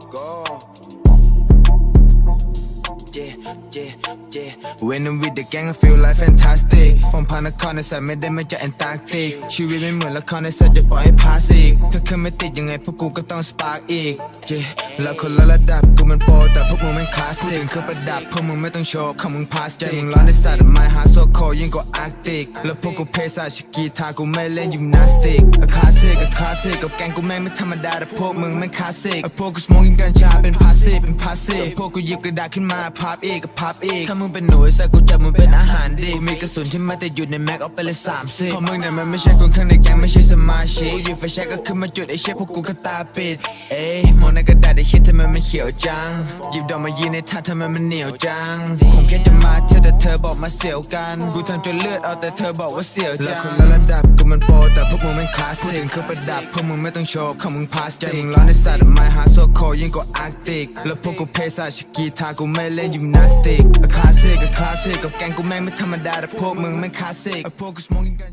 gone. When I'm with the gang I feel like fantastic ฟอร์มพานครในสายไม่ได้มาจากแอนตาร์กติก ชีวิตไม่เหมือนละครในสัตว์จะปล่อยให้พาสอีกถ้าขึ้นไม่ติดยังไงพวกกูก็ต้องสปาร์กอีกเจแล้วคนละระดับกูมันโปรแต่พวกมึงแม่งคลาสสิกเครื่องประดับพวกมึงไม่ต้องโชว์ของมึงพาสติกมึงร้อนในสัตว์ไม่หาโซโคยิ่งกว่าอาร์กติก แล้วพวกกูเพศาชกีทากูไม่เล่นยิมนาสติกคลาสสิกกับคลาสสิกกับแกงกูแม่งไม่ธรรมดาแต่พวกมึงแม่งคลาสสิกพวกกูสโมกินกัญชาเป็นพา พาสซีฟพวกกูหยิบกระดาษขึ้นมาพับอีกกับพับอีกถ้ามึงเป็นหนูไอ้สัตว์กูจับมึงเป็นอาหาร กระสุนที่มาแต่อยู่ในแม็กเอาไปเลยสามสิบเพราะมึงเนี่ยมันไม่ใช่คนข้างในแกงไม่ใช่สมาชิกกูหยิบไฟแช็กก็ขึ้นมาจุดไอ้เชี่ยพวกกูก็ตาปิด เอ้ยมองในกระดาษไอ้เชี่ยทำไมมันเขียวจัง หยิบดอกมายืนในท่าทำไมมันเหนียวจัง ผมแค่จะมาเที่ยวแต่เธอบอกมาเสียวกัน กูทำจนเลือดออกแต่เธอบอกว่าเสียวจังแล้วคนละระดับกูมันโปรแต่พวกมึงแม่งคลาสสิกเครื่องประดับพวกมึงไม่ต้องโชว์ของมึงพลาสติกมึงร้อนในสัตว์ไม่หาโซโคยิ่งกว่าอาร์กติก แล้วพวกกูเพศาชกีทากูไม่เล่นยิมนาสติกคลาสสิกกับคลาสสิกกับแกงกูแม่งไม่ธรรมดาแต่พวกมึงแม่งคลาสสิกพวกกู smoking กัน